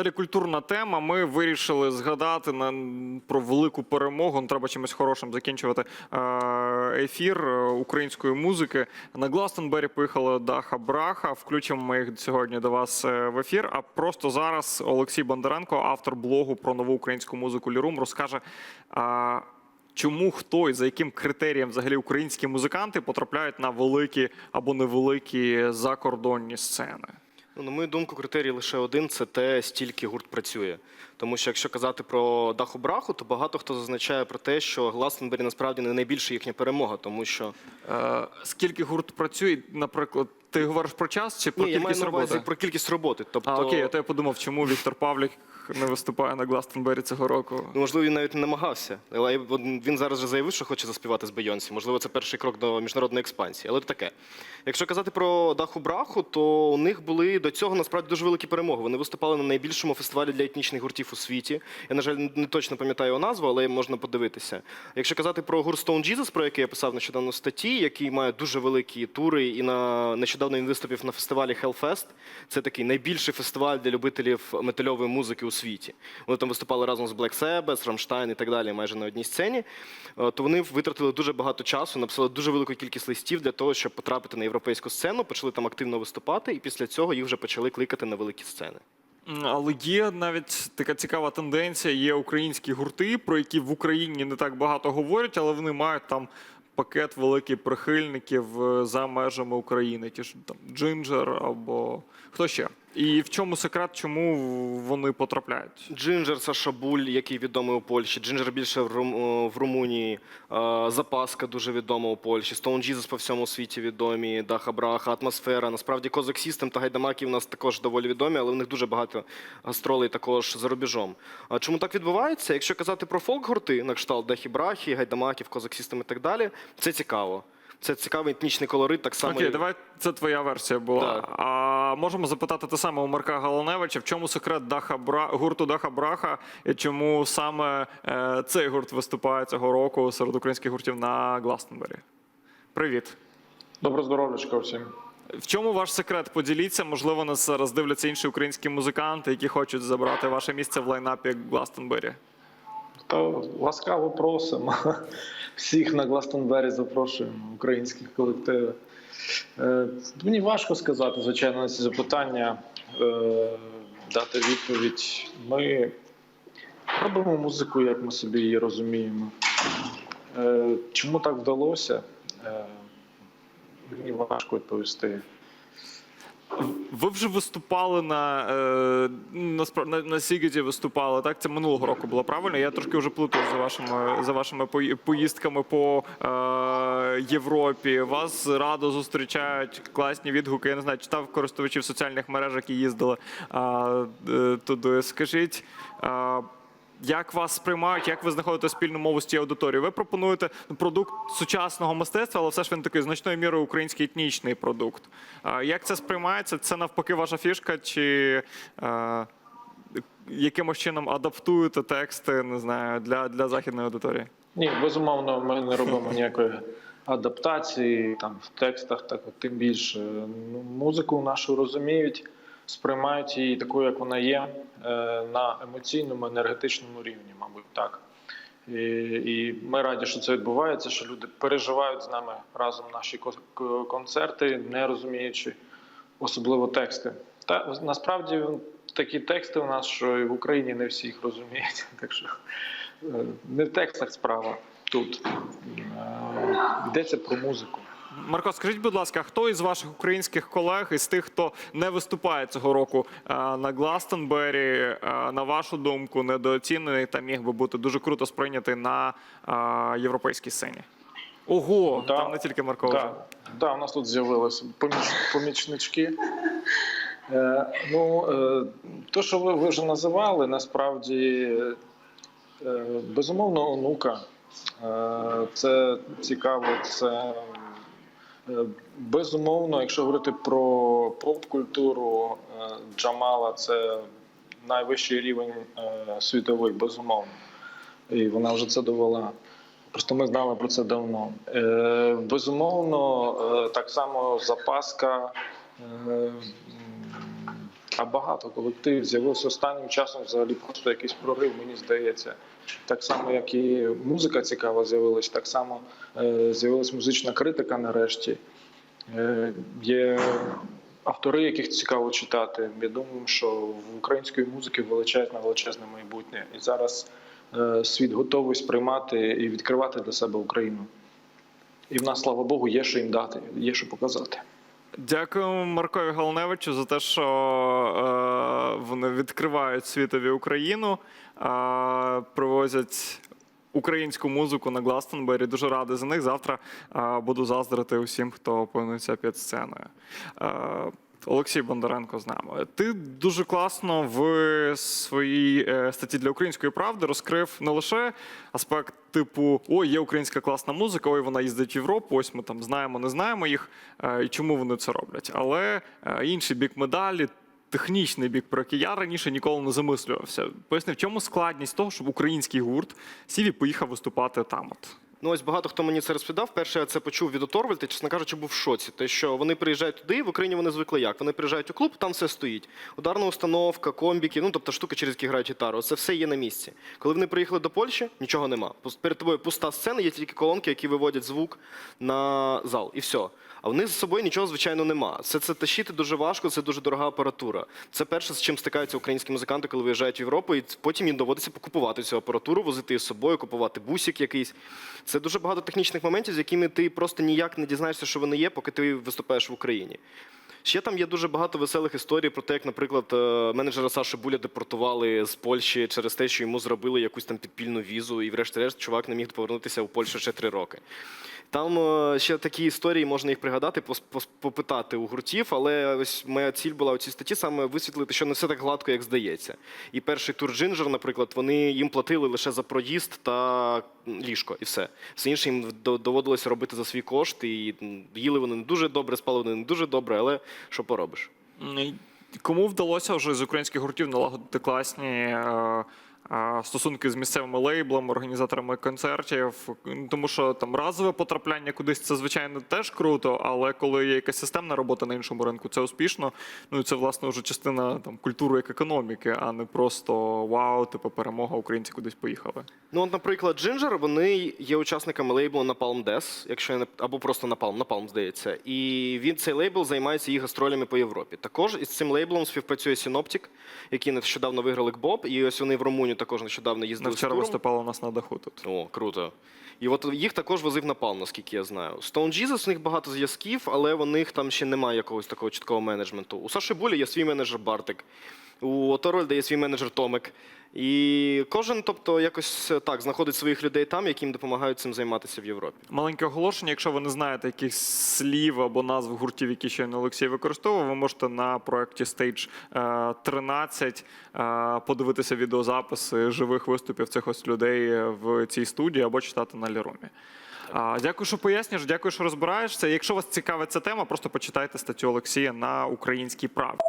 Далі культурна тема. Ми вирішили згадати на, про велику перемогу. Ну, Треба чимось хорошим закінчувати е, ефір е, української музики. На Гластонбері поїхала Даха Браха. Включимо ми їх сьогодні до вас е, в ефір. А просто зараз Олексій Бондаренко, автор блогу про нову українську музику Лірум, розкаже. Чому хто і за яким критерієм взагалі українські музиканти потрапляють на великі або невеликі закордонні сцени? Ну, на мою думку, критерій лише один це те, стільки гурт працює. Тому що якщо казати про даху браху, то багато хто зазначає про те, що Гластенбері насправді не найбільша їхня перемога, тому що Е, скільки гурт працює, наприклад, ти говориш про час чи про Ні, я маю кількість на увазі роботи? про кількість роботи. Тобто, А окей, а то я подумав, чому Віктор Павлік не виступає на Гластонбері цього року. ну, можливо, він навіть не намагався. Але він зараз вже заявив, що хоче заспівати з Бейонсі. Можливо, це перший крок до міжнародної експансії. Але це таке. Якщо казати про даху браху, то у них були до цього насправді дуже великі перемоги. Вони виступали на найбільшому фестивалі для етнічних гуртів у світі. Я, на жаль, не точно пам'ятаю його назву, але можна подивитися. Якщо казати про гурт Stone Jesus, про який я писав нещодавно в статті, який має дуже великі тури, і на нещодавно він виступив на фестивалі Hellfest. Це такий найбільший фестиваль для любителів метальової музики у світі. Вони там виступали разом з Black Sabbath, Rammstein і так далі, майже на одній сцені. Е, То вони витратили дуже багато часу, написали дуже велику кількість листів для того, щоб потрапити на європейську сцену, почали там активно виступати, і після цього їх вже почали кликати на великі сцени. Але є навіть така цікава тенденція. Є українські гурти, про які в Україні не так багато говорять, але вони мають там пакет великий прихильників е, за межами України. Ті ж там Джинджер або хто ще. І в чому секрет, чому вони потрапляють? Джинджер Саша Буль, який відомий у Польщі, Джинджер більше в, Рум... в Румунії, е, Запаска дуже відома у Польщі, Stone Jesus по всьому світі відомі, Даха Браха, Атмосфера. Насправді Козак Сістем та Гайдамаки в нас також доволі відомі, але в них дуже багато гастролей також за рубежом. А чому так відбувається? Якщо казати про фолк-гурти, на кшталт Дахі Брахи, Гайдамаків, Козак Сістем і так далі, це цікаво. Це цікавий етнічний колорит, так само. Окей, і- давай це твоя версія була. Так. А можемо запитати те саме у Марка Галаневича, в чому секрет Даха Бра... гурту Даха Браха, і чому саме е, цей гурт виступає цього року серед українських гуртів на Гластенбері? Привіт. Добро здоров'ячка всім. В чому ваш секрет? Поділіться. Можливо, нас зараз дивляться інші українські музиканти, які хочуть забрати ваше місце в лайнапі Гластенбері. Та ласкаво просимо. Всіх на Гластонбері запрошуємо, українських колективів. Е, Мені важко сказати, звичайно, на ці запитання, е, дати відповідь. Ми робимо музику, як ми собі її розуміємо. Е, Чому так вдалося? Мені важко відповісти. Ви вже виступали на, е, на, на, на виступали, так? Це минулого року було правильно? Я трошки вже плутаю за вашими, за вашими поїздками по е, Європі. Вас радо зустрічають класні відгуки. Я не знаю, читав користувачів соціальних мереж, які їздили е, туди. Скажіть. А, як вас сприймають, як ви знаходите спільну мову з цією аудиторією? Ви пропонуєте ну, продукт сучасного мистецтва, але все ж він такий значною мірою український етнічний продукт. Як це сприймається? Це навпаки ваша фішка, чи е, якимось чином адаптуєте тексти, не знаю, для, для західної аудиторії? Ні, безумовно, ми не робимо ніякої адаптації там в текстах, так тим більше. Ну, музику нашу розуміють, сприймають її такою, як вона є, е, на емоційному, енергетичному рівні, мабуть, так. І, і ми раді, що це відбувається, що люди переживають з нами разом наші ко- ко- концерти, не розуміючи особливо тексти. Та насправді такі тексти у нас, що і в Україні не всі їх розуміють. Так що е, не в текстах справа тут. Е, Йдеться про музику. Марко, скажіть, будь ласка, хто із ваших українських колег, із тих, хто не виступає цього року е, на Гластенбері, е, на вашу думку, недооцінений та міг би бути дуже круто сприйнятий на е, європейській сцені? Ого, Да. там не тільки Марко. Так, да, у нас тут з'явилися поміч, помічнички. Е, ну, е, то, що ви, ви вже називали, насправді, е, безумовно, онука. Е, це цікаво, це безумовно, якщо говорити про поп-культуру, е, Джамала це найвищий рівень е, світовий, безумовно. І вона вже це довела. Просто ми знали про це давно. Е, безумовно, е, так само запаска. А багато колективів з'явився останнім часом. Взагалі просто якийсь прорив, мені здається. Так само, як і музика цікава з'явилась, так само е, з'явилась музична критика нарешті. Е, Є автори, яких цікаво читати. Я думаю, що в української музики величезне, величезне майбутнє. І зараз е, світ готовий сприймати і відкривати для себе Україну. І в нас, слава Богу, є що їм дати, є що показати. Дякуємо Маркові Галневичу за те, що е, вони відкривають світові Україну, е, привозять українську музику на Гластенбері. Дуже радий за них. Завтра е, буду заздрити усім, хто опинився під сценою. Е, Олексій Бондаренко з нами. Ти дуже класно в своїй е, статті для української правди розкрив не лише аспект типу Ой, є українська класна музика, ой, вона їздить в Європу. Ось ми там знаємо, не знаємо їх е, і чому вони це роблять. Але е, інший бік медалі. Технічний бік, про який я раніше ніколи не замислювався. Поясни, в чому складність того, щоб український гурт сів і поїхав виступати там. От Ну, ось багато хто мені це розповідав. Перше, я це почув від Оторвальда, чесно кажучи, був в шоці. Те, що вони приїжджають туди, в Україні вони звикли як? Вони приїжджають у клуб, там все стоїть. Ударна установка, комбіки, ну тобто штуки, через які грають гітару. Це все є на місці. Коли вони приїхали до Польщі, нічого нема. Перед тобою пуста сцена, є тільки колонки, які виводять звук на зал, і все. А в них з собою нічого, звичайно, нема. Все це тащити дуже важко, це дуже дорога апаратура. Це перше, з чим стикаються українські музиканти, коли виїжджають в Європу, і потім їм доводиться покупувати цю апаратуру, возити її з собою, купувати бусик якийсь. Це дуже багато технічних моментів, з якими ти просто ніяк не дізнаєшся, що вони є, поки ти виступаєш в Україні. Ще там є дуже багато веселих історій про те, як, наприклад, е, менеджера Саші Буля депортували з Польщі через те, що йому зробили якусь там підпільну візу, і, врешті-решт, чувак не міг повернутися у Польщу ще три роки. Там е, ще такі історії, можна їх пригадати, попитати у гуртів, але ось моя ціль була у цій статті саме висвітлити, що не все так гладко, як здається. І перший тур Джинджер, наприклад, вони їм платили лише за проїзд та ліжко, і все. Все інше їм доводилося робити за свій кошт, і їли вони не дуже добре, спали вони не дуже добре, але що поробиш? Кому вдалося вже з українських гуртів налагодити класні е, стосунки з місцевими лейблами, організаторами концертів? Тому що там разове потрапляння кудись це звичайно теж круто, але коли є якась системна робота на іншому ринку, це успішно. Ну і це власне вже частина там культури як економіки, а не просто вау, типу перемога українці кудись поїхали. Ну, от, наприклад, Ginger, вони є учасниками лейблу Napalm Death, якщо не або просто Napalm, Napalm, здається. І він цей лейбл займається їх гастролями по Європі. Також із цим лейблом співпрацює Synoptic, які нещодавно виграли Кбоб, і ось вони в Румунію також нещодавно їздив. їздили. вчора виступали у нас на даху тут. О, круто. І от їх також возив Напалм, наскільки я знаю. Stone Jesus, у них багато зв'язків, але у них там ще немає якогось такого чіткого менеджменту. У Саші Булі є свій менеджер Бартик, у Торольда є свій менеджер Томик. І кожен, тобто, якось так знаходить своїх людей там, які їм допомагають цим займатися в Європі. Маленьке оголошення. Якщо ви не знаєте якихось слів або назв гуртів, які щойно Олексій використовував, ви можете на проєкті Stage е, 13 е, подивитися відеозаписи живих виступів цих ось людей в цій студії або читати на Лірумі. Дякую, що пояснюєш, дякую, що розбираєшся. Якщо вас цікавить ця тема, просто почитайте статтю Олексія на українській правді.